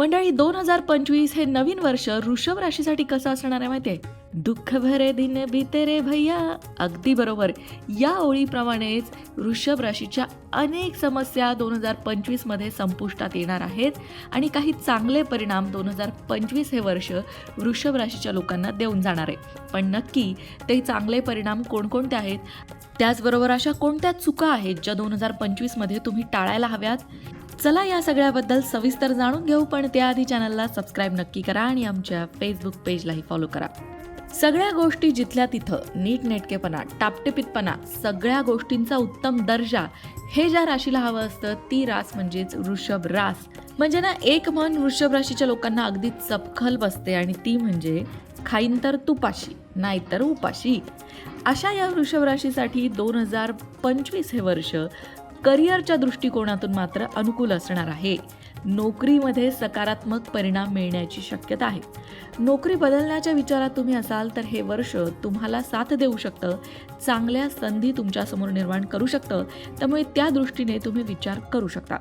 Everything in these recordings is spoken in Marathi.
मंडळी दोन हजार पंचवीस हे नवीन वर्ष वृषभ राशीसाठी कसं असणार आहे माहितीये? दुःख भरे दिन बीते रे भैया. अगदी बरोबर. या ओळीप्रमाणेच वृषभ राशीच्या अनेक समस्या दोन हजार पंचवीसमध्ये संपुष्टात येणार आहेत आणि काही चांगले परिणाम दोन हजार पंचवीस हे वर्ष वृषभ राशीच्या लोकांना देऊन जाणार आहे. पण नक्की ते चांगले परिणाम कोणकोणते आहेत? त्याचबरोबर अशा कोणत्या चुका आहेत ज्या दोन हजार पंचवीसमध्ये तुम्ही टाळायला हव्यात? चला या सगळ्याबद्दल सविस्तर जाणून घेऊ पण त्याआधी चॅनलला सबस्क्राईब नक्की करा आणि आमच्या फेसबुक पेजलाही फॉलो करा. सगळ्या गोष्टी जिथल्या तिथं नीटनेटकेपणा टापटिपितपणा सगळ्या गोष्टींचा उत्तम दर्जा हे ज्या राशीला हवं असतं ती रास म्हणजेच वृषभ रास. म्हणजे ना एक मन वृषभ राशीच्या लोकांना अगदी चपखल बसते आणि ती म्हणजे खाईन तर तुपाशी नाहीतर उपाशी. अशा या वृषभ राशीसाठी दोन हजार पंचवीस हे वर्ष करिअरच्या दृष्टिकोनातून मात्र अनुकूल असणार आहे. नोकरीमध्ये सकारात्मक परिणाम मिळण्याची शक्यता आहे. नोकरी बदलण्याच्या विचारात तुम्ही असाल तर हे वर्ष तुम्हाला साथ देऊ शकतं. चांगल्या संधी तुमच्यासमोर निर्माण करू शकतं. त्यामुळे त्या दृष्टीने तुम्ही विचार करू शकता.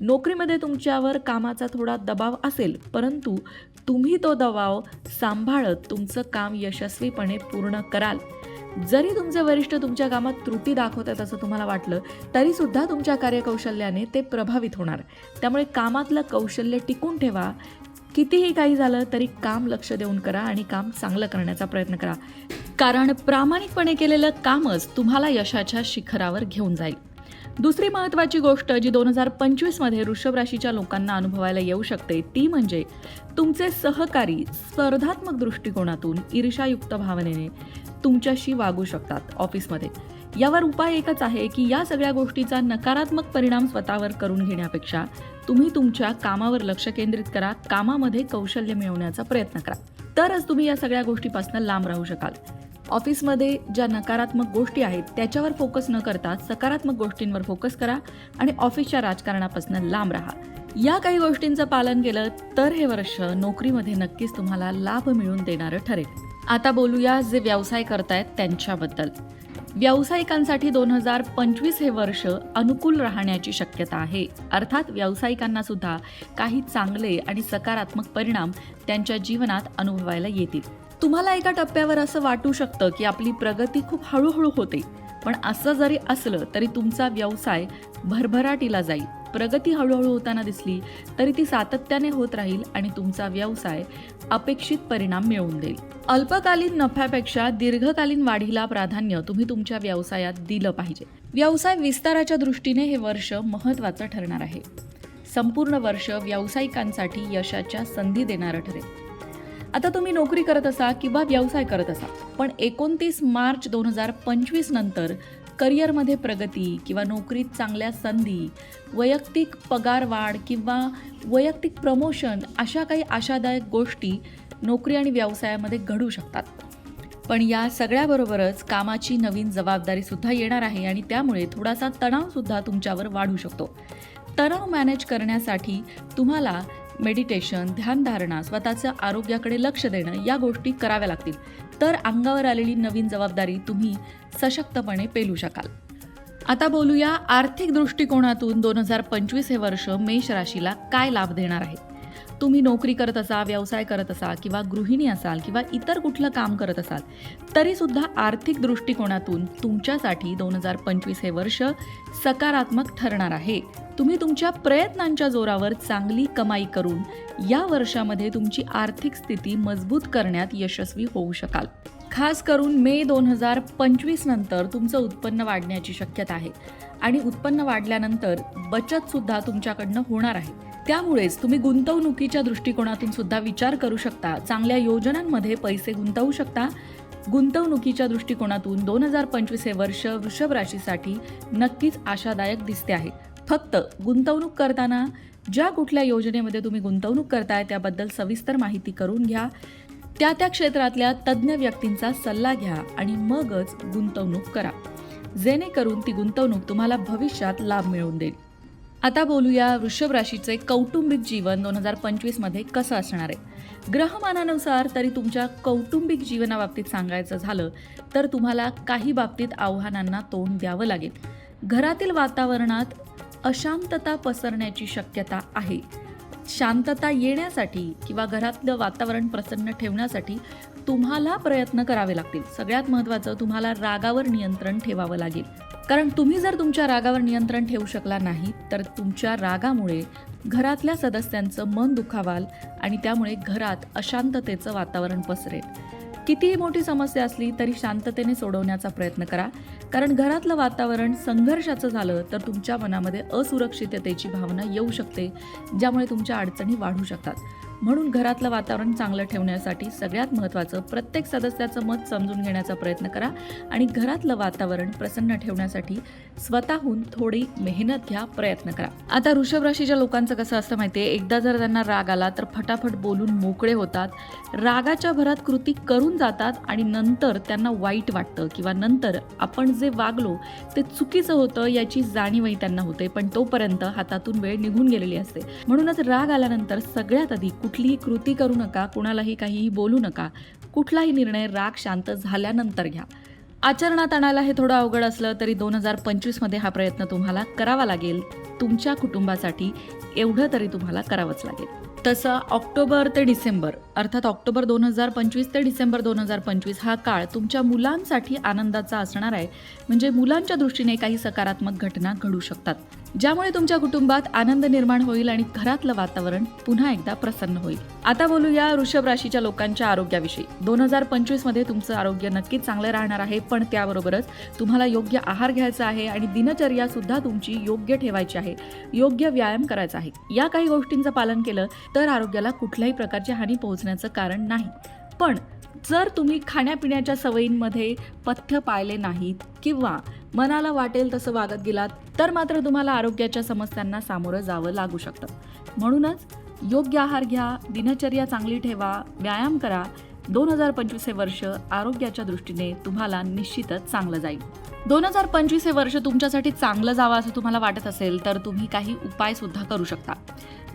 नोकरीमध्ये तुमच्यावर कामाचा थोडा दबाव असेल परंतु तुम्ही तो दबाव सांभाळत तुमचं काम यशस्वीपणे पूर्ण कराल. जरी तुमचे वरिष्ठ तुमच्या कामात त्रुटी दाखवतात असं तुम्हाला वाटलं तरी सुद्धा तुमच्या कार्यकौशल्याने ते प्रभावित होणार. त्यामुळे कामातलं कौशल्य टिकून ठेवा. कितीही काही झालं तरी काम लक्ष देऊन करा आणि काम चांगलं करण्याचा प्रयत्न करा. कारण प्रामाणिकपणे केलेलं कामच तुम्हाला यशाच्या शिखरावर घेऊन जाईल. दुसरी महत्त्वाची गोष्ट जी दोन हजार पंचवीसमध्ये वृषभ राशीच्या लोकांना अनुभवायला येऊ शकते ती म्हणजे तुमचे सहकारी स्पर्धात्मक दृष्टिकोनातून ईर्षायुक्त भावनेने तुमच्याशी वागू शकतात ऑफिसमध्ये. यावर उपाय एकच आहे की या सगळ्या गोष्टीचा नकारात्मक परिणाम स्वतःवर करून घेण्यापेक्षा तुम्ही तुमच्या कामावर लक्ष केंद्रित करा कामामध्ये कौशल्य मिळवण्याचा प्रयत्न करा. तरच तुम्ही या सगळ्या गोष्टीपासून लांब राहू शकाल. ऑफिसमध्ये ज्या नकारात्मक गोष्टी आहेत त्याच्यावर फोकस न करता सकारात्मक गोष्टींवर फोकस करा आणि ऑफिसच्या राजकारणापासून लांब राहा. या काही गोष्टींचं पालन केलं तर हे वर्ष नोकरीमध्ये नक्कीच तुम्हाला लाभ मिळून देणारं ठरेल. आता बोलूया जे व्यवसाय करतायत त्यांच्याबद्दल. व्यावसायिकांसाठी दोन हजार पंचवीस हे वर्ष अनुकूल राहण्याची शक्यता आहे. अर्थात व्यावसायिकांना सुद्धा काही चांगले आणि सकारात्मक परिणाम त्यांच्या जीवनात अनुभवायला येतील. तुम्हाला एका टप्प्यावर असं वाटू शकतं की आपली प्रगती खूप हळूहळू होते. पण असं जरी असलं तरी तुमचा व्यवसाय भरभराटीला जाईल. प्रगती हळूहळू होताना दिसली तरी ती सातत्याने होत राहील आणि तुमचा व्यवसाय अपेक्षित परिणाम मिळवून देईल. अल्पकालीन नफ्यापेक्षा दीर्घकालीन वाढीला प्राधान्य तुम्ही तुमच्या व्यवसायात दिलं पाहिजे. व्यवसाय विस्ताराच्या दृष्टीने हे वर्ष महत्त्वाचं ठरणार आहे. संपूर्ण वर्ष व्यावसायिकांसाठी यशाच्या संधी देणारं ठरेल. आता तुम्ही नोकरी करत असा किंवा व्यवसाय करत असा पण एकोणतीस मार्च दोन हजार पंचवीस नंतर करिअरमध्ये प्रगती किंवा नोकरीत चांगल्या संधी वैयक्तिक पगार वाढ किंवा वैयक्तिक प्रमोशन अशा काही आशादायक गोष्टी नोकरी आणि व्यवसायामध्ये घडू शकतात. पण या सगळ्याबरोबरच कामाची नवीन जबाबदारीसुद्धा येणार आहे आणि त्यामुळे थोडासा तणावसुद्धा तुमच्यावर वाढू शकतो. तणाव मॅनेज करण्यासाठी तुम्हाला मेडिटेशन ध्यानधारणा स्वतःचं आरोग्याकडे लक्ष देणं या गोष्टी कराव्या लागतील. तर अंगावर आलेली नवीन जबाबदारी तुम्ही सशक्तपणे पेलू शकाल. आता बोलूया आर्थिक दृष्टिकोनातून दोन हजार पंचवीस हे वर्ष मेष राशीला काय लाभ देणार आहे? तुम्ही नोकरी करत असा व्यवसाय करत असा किंवा गृहिणी असाल किंवा इतर कुठलं काम करत असाल तरीसुद्धा आर्थिक दृष्टिकोनातून तुमच्यासाठी दोन हजार पंचवीस हे वर्ष सकारात्मक ठरणार आहे. तुम्ही तुमच्या प्रयत्नांच्या जोरावर चांगली कमाई करून या वर्षामध्ये तुमची आर्थिक स्थिती मजबूत करण्यात यशस्वी होऊ शकाल. खास करून मे दोन हजार पंचवीस नंतर तुमचं उत्पन्न वाढण्याची शक्यता आहे. आणि उत्पन्न वाढल्यानंतर बचतसुद्धा तुमच्याकडनं होणार आहे. त्यामुळेच तुम्ही गुंतवणुकीच्या दृष्टिकोनातून सुद्धा विचार करू शकता. चांगल्या योजनांमध्ये पैसे गुंतवू शकता. गुंतवणुकीच्या दृष्टिकोनातून दोन हजार पंचवीस हे वर्ष वृषभ राशीसाठी नक्कीच आशादायक दिसते आहे. फक्त गुंतवणूक करताना ज्या कुठल्या योजनेमध्ये तुम्ही गुंतवणूक करताय त्याबद्दल सविस्तर माहिती करून घ्या. त्या त्या क्षेत्रातल्या तज्ज्ञ व्यक्तींचा सल्ला घ्या आणि मगच गुंतवणूक करा. जेणेकरून ती गुंतवणूक तुम्हाला भविष्यात लाभ मिळवून देईल. आता बोलूया वृषभ राशीचे कौटुंबिक जीवन दोन हजार पंचवीसमध्ये कसं असणार आहे. ग्रहमानानुसार तरी तुमच्या कौटुंबिक जीवनाबाबतीत सांगायचं झालं तर तुम्हाला काही बाबतीत आव्हानांना तोंड द्यावं लागेल. घरातील वातावरणात अशांतता पसरण्याची शक्यता आहे. शांतता येण्यासाठी किंवा घरातलं वातावरण प्रसन्न ठेवण्यासाठी तुम्हाला प्रयत्न करावे लागतील. सगळ्यात महत्त्वाचं तुम्हाला रागावर नियंत्रण ठेवावं लागेल. कारण तुम्ही जर तुमच्या रागावर नियंत्रण ठेवू शकला नाही तर तुमच्या रागामुळे घरातल्या सदस्यांचं मन दुखावाल आणि त्यामुळे घरात अशांततेचं वातावरण पसरेल. कितीही मोठी समस्या असली तरी शांततेने सोडवण्याचा प्रयत्न करा. कारण घरातलं वातावरण संघर्षाचं झालं तर तुमच्या मनामध्ये असुरक्षिततेची भावना येऊ शकते ज्यामुळे तुमच्या अडचणी वाढू शकतात. म्हणून घरातलं वातावरण चांगलं ठेवण्यासाठी सगळ्यात महत्त्वाचं प्रत्येक सदस्याचं मत समजून घेण्याचा प्रयत्न करा आणि घरातलं वातावरण प्रसन्न ठेवण्यासाठी स्वतःहून थोडी मेहनत घ्या प्रयत्न करा. आता ऋषभ राशीच्या लोकांचं कसं असतं माहितीये? एकदा जर त्यांना राग आला तर फटाफट बोलून मोकळे होतात. रागाच्या भरात कृती करून जातात आणि नंतर त्यांना वाईट वाटतं किंवा नंतर आपण जे वागलो ते चुकीचं होतं याची जाणीवही त्यांना होते. पण तोपर्यंत हातातून वेळ निघून गेलेली असते. म्हणूनच राग आल्यानंतर सगळ्यात आधी कुठलीही कृती करू नका कुणालाही काहीही बोलू नका. कुठलाही निर्णय राग शांत झाल्यानंतर घ्या. आचरणात आणायला हे थोडं अवघड असलं तरी दोन हजार पंचवीसमध्ये हा प्रयत्न तुम्हाला करावा लागेल. तुमच्या कुटुंबासाठी एवढं तरी तुम्हाला करावंच लागेल. तसं ऑक्टोबर ते डिसेंबर अर्थात ऑक्टोबर दोन हजार पंचवीस ते डिसेंबर दोन हजार पंचवीस हा काळ तुमच्या मुलांसाठी आनंदाचा असणार आहे. म्हणजे मुलांच्या दृष्टीने काही सकारात्मक घटना घडू शकतात. ज्यामुळे तुमच्या कुटुंबात आनंद निर्माण होईल आणि घरातलं वातावरण पुन्हा एकदा प्रसन्न होईल. आता बोलूया वृषभ राशीच्या लोकांच्या आरोग्याविषयी. दोन हजार पंचवीसमध्ये तुमचं आरोग्य नक्कीच चांगलं राहणार आहे पण त्याबरोबरच तुम्हाला योग्य आहार घ्यायचा आहे आणि दिनचर्या सुद्धा तुमची योग्य ठेवायची आहे. योग्य व्यायाम करायचा आहे. या काही गोष्टींचं पालन केलं तर आरोग्याला कुठल्याही प्रकारची हानी पोहोच पोहोचण्याचं कारण नाही. पण जर तुम्ही खाण्यापिण्याच्या सवयींमध्ये पथ्य पाळले नाहीत किंवा मनाला वाटेल तसं वागत गेलात तर मात्र तुम्हाला आरोग्याच्या समस्यांना सामोरं जावं लागू शकतं. म्हणूनच योग्य आहार घ्या दिनचर्या चांगली ठेवा व्यायाम करा. दोन हजार पंचवीस हे वर्ष आरोग्याच्या दृष्टीने तुम्हाला निश्चितच चांगलं जाईल. दोन हजार पंचवीस हे वर्ष तुमच्यासाठी चांगलं जावं असं तुम्हाला वाटत असेल तर तुम्ही काही उपाय सुद्धा करू शकता.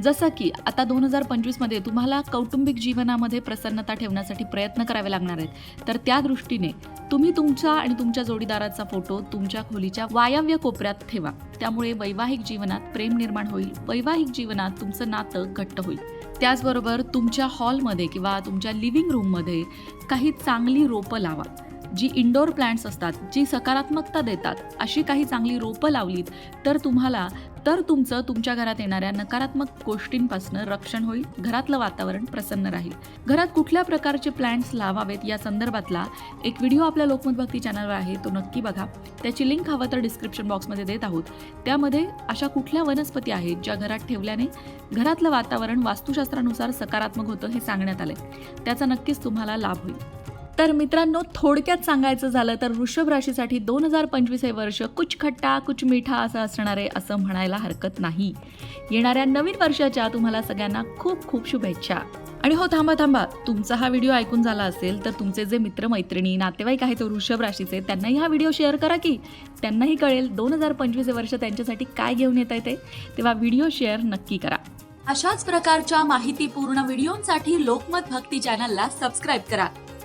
जसं की आता दोन हजार पंचवीसमध्ये तुम्हाला कौटुंबिक जीवनामध्ये प्रसन्नता ठेवण्यासाठी प्रयत्न करावे लागणार आहेत. तर त्या दृष्टीने तुम्ही तुमचा आणि तुमच्या जोडीदाराचा फोटो तुमच्या खोलीच्या वायव्य कोपऱ्यात ठेवा. त्यामुळे वैवाहिक जीवनात प्रेम निर्माण होईल वैवाहिक जीवनात तुमचं नातं घट्ट होईल. त्याचबरोबर तुमच्या हॉलमध्ये किंवा तुमच्या लिव्हिंग रूममध्ये काही चांगली रोपं लावा. जी इंडोर प्लांट्स असतात जी सकारात्मकता देतात अशी काही चांगली रोपं लावलीत तर तुम्हाला तर तुमचं तुमच्या घरात येणाऱ्या नकारात्मक गोष्टींपासून रक्षण होईल घरातलं वातावरण प्रसन्न राहील. घरात कुठल्या प्रकारचे प्लांट्स लावावेत या संदर्भातला एक व्हिडिओ आपल्या लोकमत भक्ती चॅनलवर आहे तो नक्की बघा. त्याची लिंक हवं तर डिस्क्रिप्शन बॉक्समध्ये देत आहोत. त्यामध्ये अशा कुठल्या वनस्पती आहेत ज्या घरात ठेवल्याने घरातलं वातावरण वास्तुशास्त्रानुसार सकारात्मक होतं हे सांगण्यात आलंय. त्याचा नक्कीच तुम्हाला लाभ होईल. तर मित्रांनो थोडक्यात सांगायचं झालं तर वृषभ राशीसाठी दोन हजार पंचवीस हे वर्ष कुछ खट्टा कुछ मिठा असं असणार आहे असं म्हणायला हरकत नाही. येणाऱ्या नवीन वर्षाच्या तुम्हाला सगळ्यांना खूप खूप शुभेच्छा. आणि हो थांबा थांबा. तुमचा हा व्हिडिओ ऐकून झाला असेल तर तुमचे जे मित्रमैत्रिणी नातेवाईक आहेत वृषभ राशीचे त्यांनाही हा व्हिडिओ शेअर करा की त्यांनाही कळेल दोन हजार पंचवीस हे वर्ष त्यांच्यासाठी काय घेऊन येत आहे ते. तेव्हा व्हिडिओ शेअर नक्की करा. अशाच प्रकारच्या माहितीपूर्ण व्हिडिओंसाठी लोकमत भक्ती चॅनलला सबस्क्राईब करा.